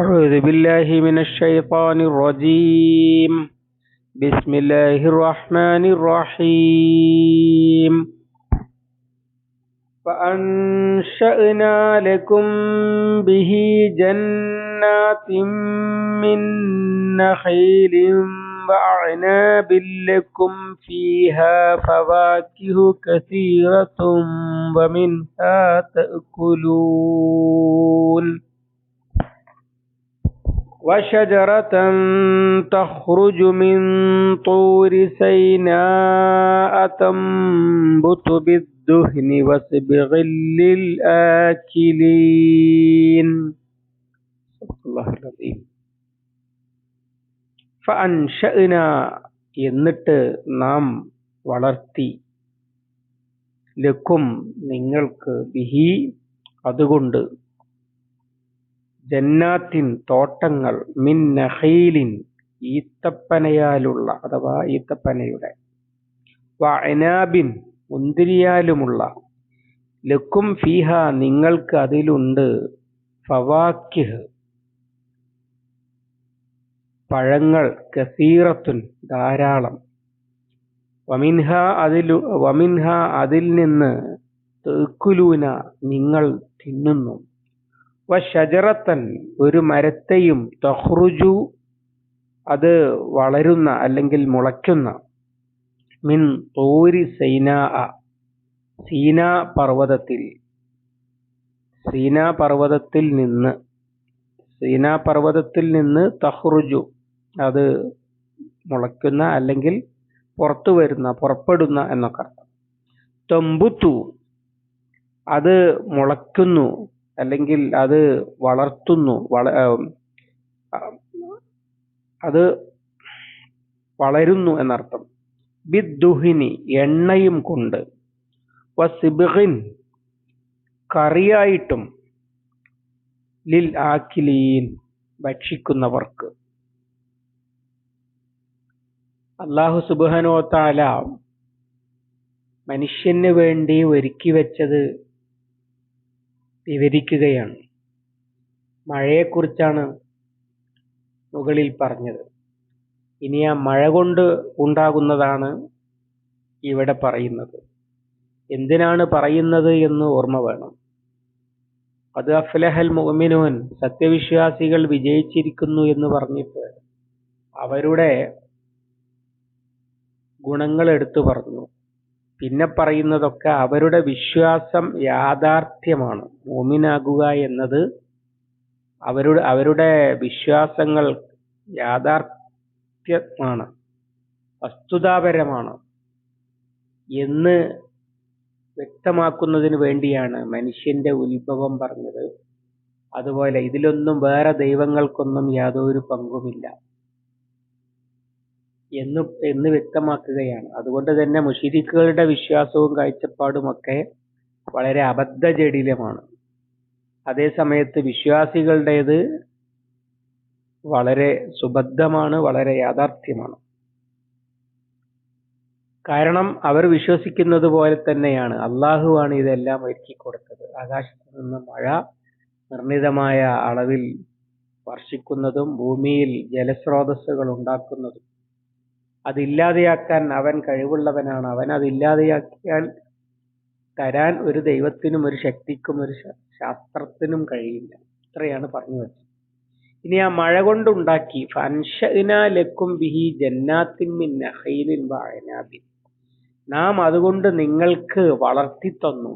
أعوذ بالله من الشيطان الرجيم. بسم الله الرحمن الرحيم. فأنشأنا لكم به جنات من نخيل وأعناب لكم فيها فواكه كثيرة ومنها تأكلون. وشجرة تخرج من طور سيناء تنبت بالدهن وسبغ للآكلين صدق الله العظيم ഫഅൻഷഅന എന്നിട്ട് നാം വളർത്തി ലക്കും നിങ്ങൾക്ക് ബിഹി അതുകൊണ്ട് ജന്നാത്തിൻ തോട്ടങ്ങൾ മിൻ നഹീലിൻ ഈത്തപ്പനയാലുള്ള അഥവാ ഈത്തപ്പനയുടെ. വഅനാബിൻ മുന്തിരിയാലുമുള്ള. ലക്കും ഫീഹ നിങ്ങൾക്ക് അതിലുണ്ട്. ഫവാക്കിഹ്. പഴങ്ങൾ കസീറത്തുൻ ധാരാളം. വമിൻഹ അതിലു വമിൻഹ അതിൽ നിന്ന് തേക്കുലൂന നിങ്ങൾ തിന്നുന്നു. വഷജറത്തൻ ഒരു മരത്തെയും തഹ്റുജു അത് വളരുന്ന അല്ലെങ്കിൽ മുളയ്ക്കുന്ന മിൻ തോരി സൈനാ സീന പർവതത്തിൽ സീന പർവതത്തിൽ നിന്ന് സീന പർവതത്തിൽ നിന്ന് തഹ്റുജു അത് മുളയ്ക്കുന്ന അല്ലെങ്കിൽ പുറത്തു വരുന്ന പുറപ്പെടുന്ന എന്നൊക്കെ തൊമ്പുത്തു അത് മുളയ്ക്കുന്നു അല്ലെങ്കിൽ അത് വളർത്തുന്നു വള അത് വളരുന്നു എന്നർത്ഥം. ബിദ്ദുഹിനി എണ്ണയും കൊണ്ട്. വസിബിൻ കറിയായിട്ടും. ലിൽ ആക്കിലീൻ ഭക്ഷിക്കുന്നവർക്ക്. അള്ളാഹു സുബാനോ താല മനുഷ്യന് വേണ്ടി ഒരുക്കി വെച്ചത് വിവരിക്കുകയാണ്. മഴയെക്കുറിച്ചാണ് മുകളിൽ പറഞ്ഞത്. ഇനി ആ മഴ കൊണ്ട് ഉണ്ടാകുന്നതാണ് ഇവിടെ പറയുന്നത്. എന്തിനാണ് പറയുന്നത് എന്ന് ഓർമ്മ വേണം. അത് അഫ്ലഹൽ മുഅ്മിനൂൻ സത്യവിശ്വാസികൾ വിജയിച്ചിരിക്കുന്നു എന്ന് പറഞ്ഞിട്ട് അവരുടെ ഗുണങ്ങൾ എടുത്തു പറഞ്ഞു. പിന്നെ പറയുന്നതൊക്കെ അവരുടെ വിശ്വാസം യാഥാർത്ഥ്യമാണ്. മോമിനാകുക എന്നത് അവരുടെ അവരുടെ വിശ്വാസങ്ങൾ യാഥാർത്ഥ്യമാണ്. വസ്തുതാപരമാണ് എന്ന് വ്യക്തമാക്കുന്നതിന് വേണ്ടിയാണ് മനുഷ്യന്റെ ഉത്ഭവം പറഞ്ഞത്. അതുപോലെ ഇതിലൊന്നും വേറെ ദൈവങ്ങൾക്കൊന്നും യാതൊരു പങ്കുമില്ല. എന്ന് എന്ന് വ്യക്തമാക്കുകയാണ്. അതുകൊണ്ട് തന്നെ മുഷിരിക്കുകളുടെ വിശ്വാസവും കാഴ്ചപ്പാടുമൊക്കെ വളരെ അബദ്ധജടിലമാണ്. അതേ സമയത്ത് വിശ്വാസികളുടേത് വളരെ സുബദ്ധമാണ് വളരെ യാഥാർത്ഥ്യമാണ്. കാരണം അവർ വിശ്വസിക്കുന്നത് പോലെ തന്നെയാണ്. അള്ളാഹുവാണ് ഇതെല്ലാം ഒരുക്കി കൊടുത്തത്. ആകാശത്ത് നിന്ന് മഴ നിർണിതമായ അളവിൽ വർഷിക്കുന്നതും ഭൂമിയിൽ ജലസ്രോതസ്സുകൾ ഉണ്ടാക്കുന്നതും അതില്ലാതെയാക്കാൻ അവൻ കഴിവുള്ളവനാണ്. അവൻ അതില്ലാതെയാക്കിയാൽ തരാൻ ഒരു ദൈവത്തിനും ഒരു ശക്തിക്കും ഒരു ശാസ്ത്രത്തിനും കഴിയില്ല. ഇത്രയാണ് പറഞ്ഞു വെച്ചത്. ഇനി ആ മഴ കൊണ്ടുണ്ടാക്കി ലക്കും ബിഹി ജന്നാത്തിൻ നഖീലിൻ നാം അതുകൊണ്ട് നിങ്ങൾക്ക് വളർത്തി തന്നു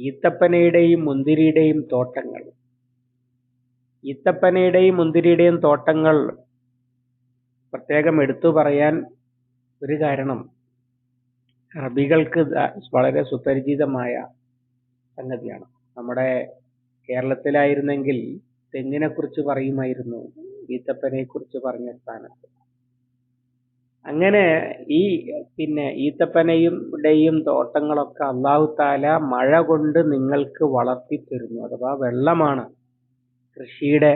ഈത്തപ്പനയുടെയും മുന്തിരിയുടെയും തോട്ടങ്ങൾ. ഈത്തപ്പനയുടെയും മുന്തിരിയുടെയും തോട്ടങ്ങൾ പ്രത്യേകം എടുത്തു പറയാൻ ഒരു കാരണം അറബികൾക്ക് വളരെ സുപരിചിതമായ സംഗതിയാണ്. നമ്മുടെ കേരളത്തിലായിരുന്നെങ്കിൽ തെങ്ങിനെ കുറിച്ച് പറയുമായിരുന്നു ഈത്തപ്പനെ കുറിച്ച് പറഞ്ഞ സ്ഥാനത്ത്. അങ്ങനെ ഈ പിന്നെ ഈത്തപ്പനയുടെയും തോട്ടങ്ങളൊക്കെ അള്ളാഹു താല മഴ കൊണ്ട് നിങ്ങൾക്ക് വളർത്തി തരുന്നു അഥവാ വെള്ളമാണ് കൃഷിയുടെ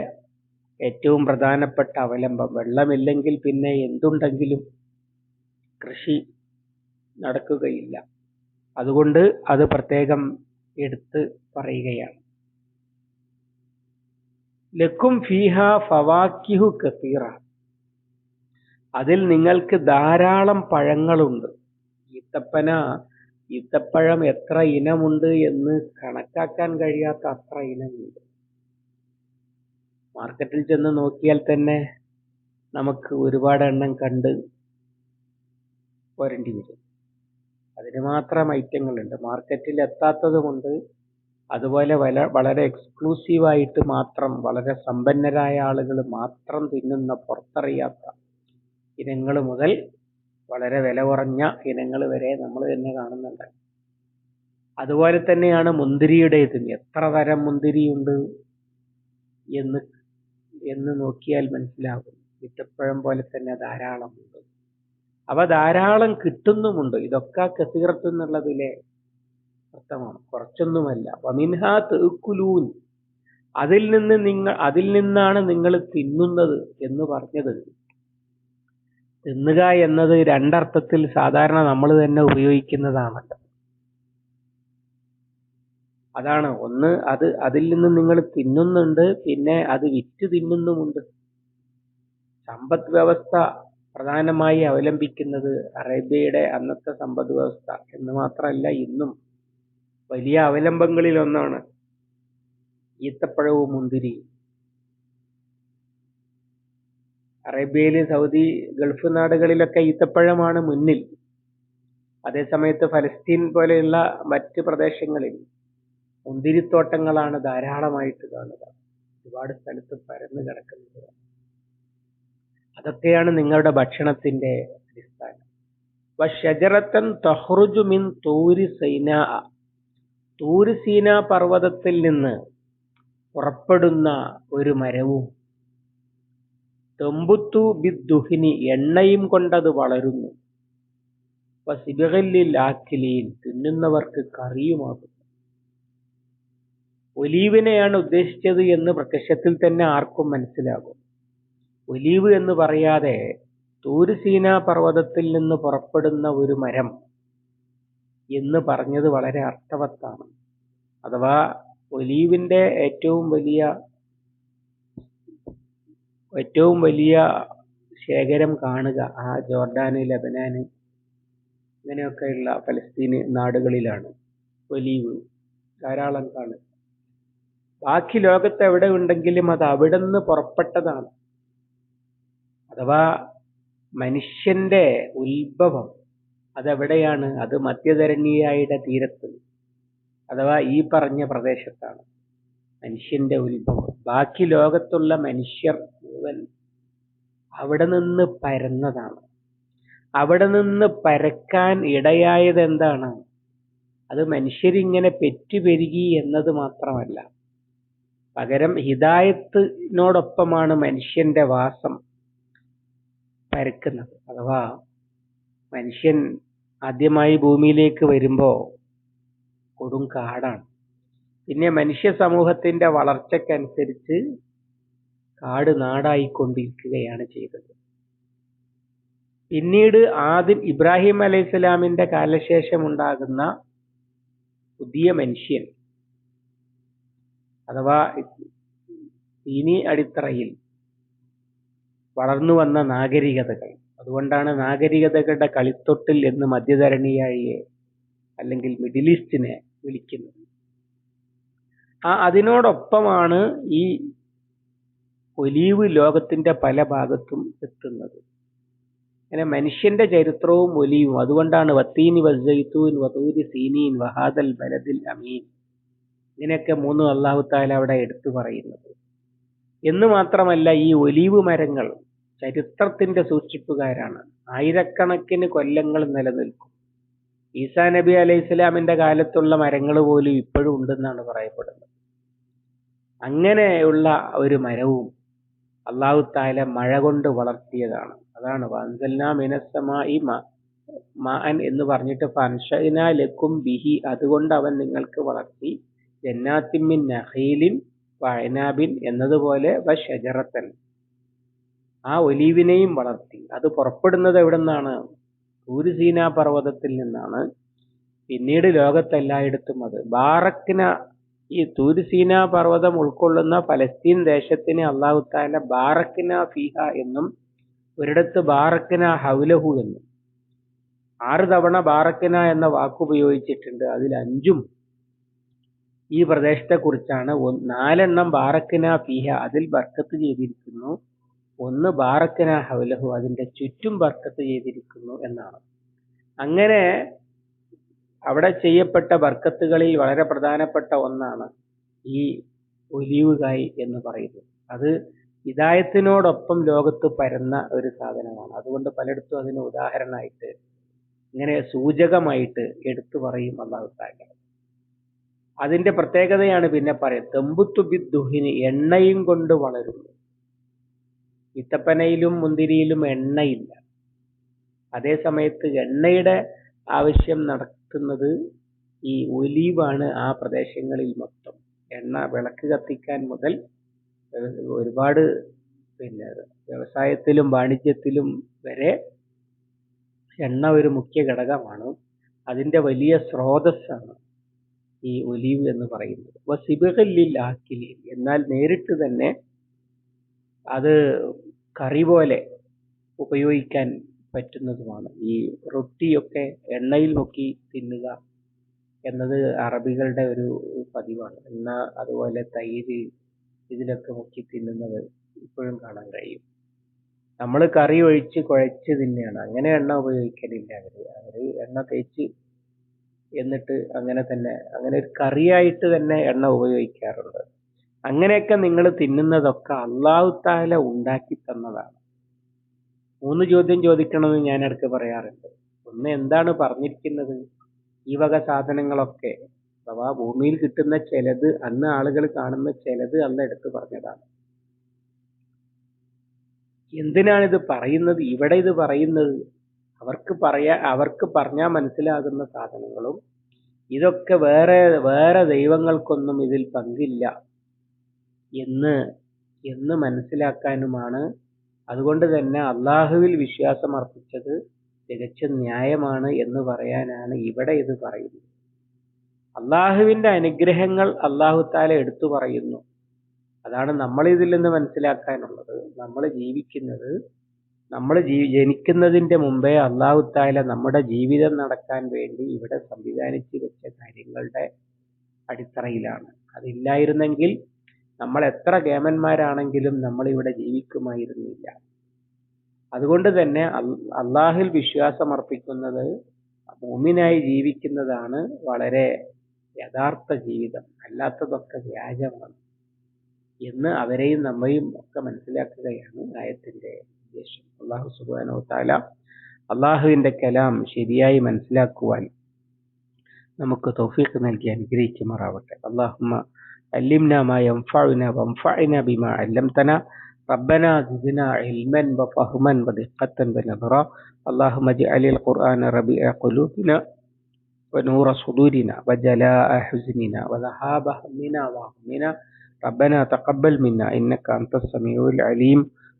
ഏറ്റവും പ്രധാനപ്പെട്ട അവലംബം. വെള്ളമില്ലെങ്കിൽ പിന്നെ എന്തുണ്ടെങ്കിലും കൃഷി നടക്കുകയില്ല. അതുകൊണ്ട് അത് പ്രത്യേകം എടുത്ത് പറയുകയാണ്. ലക്കും ഫീഹ ഫവാക്കിഹു കസീറ. അതിൽ നിങ്ങൾക്ക് ധാരാളം പഴങ്ങളുണ്ട്. ഈത്തപ്പന ഈത്തപ്പഴം എത്ര ഇനമുണ്ട് എന്ന് കണക്കാക്കാൻ കഴിയാത്ത അത്ര ഇനമുണ്ട്. മാർക്കറ്റിൽ ചെന്ന് നോക്കിയാൽ തന്നെ നമുക്ക് ഒരുപാട് എണ്ണം കണ്ട് പോരേണ്ടി വരും. അതിന് മാത്രം ഐറ്റങ്ങളുണ്ട്. മാർക്കറ്റിൽ എത്താത്തതുകൊണ്ട് അതുപോലെ വല വളരെ എക്സ്ക്ലൂസീവായിട്ട് മാത്രം വളരെ സമ്പന്നരായ ആളുകൾ മാത്രം തിന്നുന്ന പുറത്തറിയാത്ത ഇനങ്ങൾ മുതൽ വളരെ വില കുറഞ്ഞ ഇനങ്ങൾ വരെ നമ്മൾ തന്നെ കാണുന്നുണ്ട്. അതുപോലെ തന്നെയാണ് മുന്തിരിയുടേതും എത്ര തരം മുന്തിരിയുണ്ട് എന്ന് എന്ന് നോക്കിയാൽ മനസ്സിലാകും വിത്തപ്പഴം പോലെ തന്നെ ധാരാളമുണ്ട്. അവ ധാരാളം കിട്ടുന്നുമുണ്ട്. ഇതൊക്കെ കസീറത്ത് എന്നുള്ളതിലെ അർത്ഥമാണ്. കുറച്ചൊന്നുമല്ല. വമിൻഹാ തേക്കുലൂൻ അതിൽ നിന്ന് നിങ്ങൾ അതിൽ നിന്നാണ് നിങ്ങൾ തിന്നുന്നത് എന്ന് പറഞ്ഞത്. തിന്നുക എന്നത് രണ്ടർത്ഥത്തിൽ സാധാരണ നമ്മൾ തന്നെ ഉപയോഗിക്കുന്നതാണല്ലോ. അതാണ്. ഒന്ന് അത് അതിൽ നിന്ന് നിങ്ങൾ തിന്നുന്നുണ്ട് പിന്നെ അത് വിറ്റ് തിന്നുന്നുമുണ്ട്. സമ്പദ് വ്യവസ്ഥ പ്രധാനമായി അവലംബിക്കുന്നത് അറേബ്യയുടെ അന്നത്തെ സമ്പദ് വ്യവസ്ഥ എന്ന് മാത്രമല്ല ഇന്നും വലിയ അവലംബങ്ങളിൽ ഒന്നാണ്. ഈത്തപ്പഴവും മുന്തിരി അറേബ്യയിൽ സൗദി ഗൾഫ് നാടുകളിലൊക്കെ ഈത്തപ്പഴമാണ് മുന്നിൽ. അതേ അതേസമയത്ത് ഫലസ്തീൻ പോലെയുള്ള മറ്റ് പ്രദേശങ്ങളിൽ മുന്തിരിത്തോട്ടങ്ങളാണ് ധാരാളമായിട്ട് കാണുക. ഒരുപാട് സ്ഥലത്ത് പരന്നു കിടക്കുന്നത്. അതൊക്കെയാണ് നിങ്ങളുടെ ഭക്ഷണത്തിന്റെ അടിസ്ഥാനം. ഷജറത്തൻ തഹ്റുജു മിൻ തൂരി സൈന. തൂരി സീന പർവതത്തിൽ നിന്ന് പുറപ്പെടുന്ന ഒരു മരവും തെമ്പുത്തു ബിദ്ദുഹിനി എണ്ണയും കൊണ്ടത് വളരുന്നു. ിൽ ആക്കിലീൻ തിന്നുന്നവർക്ക് കറിയുമാകുന്നു. ഒലീവിനെയാണ് ഉദ്ദേശിച്ചത് എന്ന് പ്രത്യക്ഷത്തിൽ തന്നെ ആർക്കും മനസ്സിലാകും. ഒലീവ് എന്ന് പറയാതെ തൂരുസീന പർവതത്തിൽ നിന്ന് പുറപ്പെടുന്ന ഒരു മരം എന്ന് പറഞ്ഞത് വളരെ അർത്ഥവത്താണ്. അഥവാ ഒലീവിന്റെ ഏറ്റവും വലിയ ഏറ്റവും വലിയ ശേഖരം കാണുക ആ ജോർഡാന് ലബനാന് ഇങ്ങനെയൊക്കെയുള്ള ഫലസ്തീന് നാടുകളിലാണ് ഒലീവ് ധാരാളം കാണുക. ബാക്കി ലോകത്ത് എവിടെ ഉണ്ടെങ്കിലും അത് അവിടെ നിന്ന് പുറപ്പെട്ടതാണ്. അഥവാ മനുഷ്യന്റെ ഉത്ഭവം അതെവിടെയാണ്? അത് മധ്യധരണിയായുടെ തീരത്ത്. അഥവാ ഈ പറഞ്ഞ പ്രദേശത്താണ് മനുഷ്യന്റെ ഉത്ഭവം. ബാക്കി ലോകത്തുള്ള മനുഷ്യർ മുഴുവൻ അവിടെ നിന്ന് പരന്നതാണ്. അവിടെ നിന്ന് പരക്കാൻ ഇടയായത് എന്താണ്? അത് മനുഷ്യരിങ്ങനെ പെറ്റുപെരുകി എന്നത് മാത്രമല്ല. പകരം ഹിദായത്തിനോടൊപ്പമാണ് മനുഷ്യന്റെ വാസം പരക്കുന്നത്. അഥവാ മനുഷ്യൻ ആദ്യമായി ഭൂമിയിലേക്ക് വരുമ്പോ കൊടും കാടാണ്. പിന്നെ മനുഷ്യ സമൂഹത്തിന്റെ വളർച്ചക്കനുസരിച്ച് കാട് നാടായിക്കൊണ്ടിരിക്കുകയാണ് ചെയ്തത്. പിന്നീട് ആദ്യം ഇബ്രാഹിം അലൈഹിസ്സലാമിന്റെ കാലശേഷം ഉണ്ടാകുന്ന പുതിയ മനുഷ്യൻ അഥവാ ഇനി അടിത്തറയിൽ വളർന്നു വന്ന നാഗരികതകൾ. അതുകൊണ്ടാണ് നാഗരികതകളുടെ കളിത്തൊട്ടിൽ എന്ന് മധ്യധരണീയാഴിയെ അല്ലെങ്കിൽ മിഡിൽ ഈസ്റ്റിനെ വിളിക്കുന്നത്. ആ അതിനോടൊപ്പമാണ് ഈ ഒലീവ് ലോകത്തിന്റെ പല ഭാഗത്തും എത്തുന്നത്. അങ്ങനെ മനുഷ്യന്റെ ചരിത്രവും ഒലിയും അതുകൊണ്ടാണ് വത്തീനി വസ്സൈത്തൂൻ വതൂരി സീനീൻ വഹാദൽ ബലദിൽ അമീൻ. ഇങ്ങനെയൊക്കെ മൂന്ന് അള്ളാഹു താല അവിടെ എടുത്തു പറയുന്നത്. എന്ന് മാത്രമല്ല ഈ ഒലീവ് മരങ്ങൾ ചരിത്രത്തിന്റെ സൂക്ഷിപ്പുകാരാണ്. ആയിരക്കണക്കിന് കൊല്ലങ്ങൾ നിലനിൽക്കും. ഈസാ നബി അലൈഹി സ്വലാമിന്റെ കാലത്തുള്ള മരങ്ങൾ പോലും ഇപ്പോഴും ഉണ്ടെന്നാണ് പറയപ്പെടുന്നത്. അങ്ങനെയുള്ള ഒരു മരവും അള്ളാഹു താല മഴ കൊണ്ട് വളർത്തിയതാണ്. അതാണ് വാൻസൽന മിനസ്സമായി മാൻ എന്ന് പറഞ്ഞിട്ട് ഫൻഷന ലക്കും ബിഹി അതുകൊണ്ട് അവൻ നിങ്ങൾക്ക് വളർത്തി ജന്നാത്തിമിൻ നഹീലിൻ വയനാബിൻ എന്നതുപോലെ വ ഷജറത്തൻ. ആ ഒലീവിനെയും വളർത്തി. അത് പുറപ്പെടുന്നത് എവിടെ നിന്നാണ് സൂര്യസീന പർവതത്തിൽ നിന്നാണ്. പിന്നീട് ലോകത്തെല്ലായിടത്തും അത്. ബാറക്കിന ഈ തൂരുസീന പർവതം ഉൾക്കൊള്ളുന്ന പലസ്തീൻ ദേശത്തിന് അള്ളാഹു താല ബാറക്കിന ഫിഹ എന്നും ഒരിടത്ത് ബാറക്കിന ഹൗലഹു എന്നും. ആറ് തവണ ബാറക്കിന എന്ന വാക്കുപയോഗിച്ചിട്ടുണ്ട്. അതിൽ അഞ്ചും ഈ പ്രദേശത്തെ കുറിച്ചാണ് നാലെണ്ണം ബാറക്കിന ഫീഹ അതിൽ ബർക്കത്ത് ചെയ്തിരിക്കുന്നു. ഒന്ന് ബാറക്കിന ഹൗലഹു അതിന്റെ ചുറ്റും ബർക്കത്ത് ചെയ്തിരിക്കുന്നു എന്നാണ്. അങ്ങനെ അവിടെ ചെയ്യപ്പെട്ട ബർക്കത്തുകളിൽ വളരെ പ്രധാനപ്പെട്ട ഒന്നാണ് ഈ ഒലിവുകായി കായ് എന്ന് പറയുന്നത്. അത് ഇതായത്തിനോടൊപ്പം ലോകത്ത് പരന്ന ഒരു സാധനമാണ്. അതുകൊണ്ട് പലയിടത്തും അതിന് ഉദാഹരണമായിട്ട് ഇങ്ങനെ സൂചകമായിട്ട് എടുത്തു പറയും അള്ളാഹു താല അതിന്റെ പ്രത്യേകതയാണ് പിന്നെ പറയുന്നത് പറയാം തെമ്പുത്തുബിദ്ദുഹിന് എണ്ണയും കൊണ്ട് വളരുന്നു ഇത്തപ്പനയിലും മുന്തിരിയിലും എണ്ണയില്ല. അതേ സമയത്ത് എണ്ണയുടെ ആവശ്യം നടത്തുന്നത് ഈ ഒലീവാണ് ആ പ്രദേശങ്ങളിൽ മൊത്തം. എണ്ണ വിളക്ക് കത്തിക്കാൻ മുതൽ ഒരുപാട് പിന്നെ വ്യവസായത്തിലും വാണിജ്യത്തിലും വരെ എണ്ണ ഒരു മുഖ്യ ഘടകമാണ്. അതിന്റെ വലിയ സ്രോതസ്സാണ്. ഈ ഒലീവ് എന്ന് പറയുന്നത്. ആക്കിലി എന്നാൽ നേരിട്ട് തന്നെ അത് കറി പോലെ ഉപയോഗിക്കാൻ പറ്റുന്നതുമാണ്. ഈ റൊട്ടിയൊക്കെ എണ്ണയിൽ മുക്കി തിന്നുക എന്നത് അറബികളുടെ ഒരു പതിവാണ്. എണ്ണ അതുപോലെ തൈര് ഇതിലൊക്കെ മുക്കി തിന്നുന്നത് ഇപ്പോഴും കാണാൻ കഴിയും. നമ്മൾ കറി ഒഴിച്ച് കുഴച്ച് തിന്നെയാണ് അങ്ങനെ എണ്ണ ഉപയോഗിക്കലില്ല അവർ അവർ എണ്ണ തേച്ച് എന്നിട്ട് അങ്ങനെ തന്നെ അങ്ങനെ ഒരു കറിയായിട്ട് തന്നെ എണ്ണ ഉപയോഗിക്കാറുണ്ട്. അങ്ങനെയൊക്കെ നിങ്ങൾ തിന്നുന്നതൊക്കെ അള്ളാഹു താല ഉണ്ടാക്കി തന്നതാണ്. മൂന്ന് ചോദ്യം ചോദിക്കണമെന്ന് ഞാൻ ഇടയ്ക്ക് പറയാറുണ്ട്. ഒന്ന് എന്താണ് പറഞ്ഞിരിക്കുന്നത്? ഈ വക സാധനങ്ങളൊക്കെ അഥവാ ഭൂമിയിൽ കിട്ടുന്ന ചിലത് അന്ന് ആളുകൾ കാണുന്ന ചിലത് അന്ന് എടുത്തു പറഞ്ഞതാണ്. എന്തിനാണിത് പറയുന്നത്? ഇവിടെ ഇത് പറയുന്നത് അവർക്ക് പറയാ അവർക്ക് പറഞ്ഞാൽ മനസ്സിലാകുന്ന സാധനങ്ങളും ഇതൊക്കെ വേറെ വേറെ ദൈവങ്ങൾക്കൊന്നും ഇതിൽ പങ്കില്ല എന്ന് എന്ന് മനസ്സിലാക്കാനുമാണ്. അതുകൊണ്ട് തന്നെ അള്ളാഹുവിൽ വിശ്വാസം അർപ്പിച്ചത് തികച്ച ന്യായമാണ് എന്ന് പറയാനാണ് ഇവിടെ ഇത് പറയുന്നത്. അള്ളാഹുവിന്റെ അനുഗ്രഹങ്ങൾ അള്ളാഹു താല എടുത്തു പറയുന്നു. അതാണ് നമ്മൾ നിന്ന് മനസ്സിലാക്കാനുള്ളത്. നമ്മൾ ജീവിക്കുന്നത് നമ്മൾ ജനിക്കുന്നതിന്റെ മുമ്പേ അള്ളാഹു താല നമ്മുടെ ജീവിതം നടക്കാൻ വേണ്ടി ഇവിടെ സംവിധാനിച്ചു വെച്ച കാര്യങ്ങളുടെ അടിത്തറയിലാണ്. അതില്ലായിരുന്നെങ്കിൽ നമ്മൾ എത്ര കേമന്മാരാണെങ്കിലും നമ്മൾ ഇവിടെ ജീവിക്കുമായിരുന്നില്ല. അതുകൊണ്ട് തന്നെ അള്ളാഹിൽ വിശ്വാസമർപ്പിക്കുന്നത് മോമിനായി ജീവിക്കുന്നതാണ് വളരെ യഥാർത്ഥ ജീവിതം. അല്ലാത്തതൊക്കെ വ്യാജമാണ് എന്ന് അവരെയും നമ്മയും ഒക്കെ മനസ്സിലാക്കുകയാണ് ആയത്തിന്റെ ഉദ്ദേശം അള്ളാഹു സുബാനോ താല അള്ളാഹുവിന്റെ കലാം ശരിയായി മനസ്സിലാക്കുവാൻ നമുക്ക് തൗഫീഖ് നൽകി അനുഗ്രഹിക്കുമാറാവട്ടെ അള്ളാഹുമ്മ علمنا ما ينفعنا وانفعنا بما علمتنا ربنا زدنا علما وفهما ودقة ونظرا اللهم اجعل القرآن ربيع قلوبنا ونور صدورنا وجلاء حزننا وذهاب همنا وهمنا ربنا تقبل منا إنك أنت السميع العليم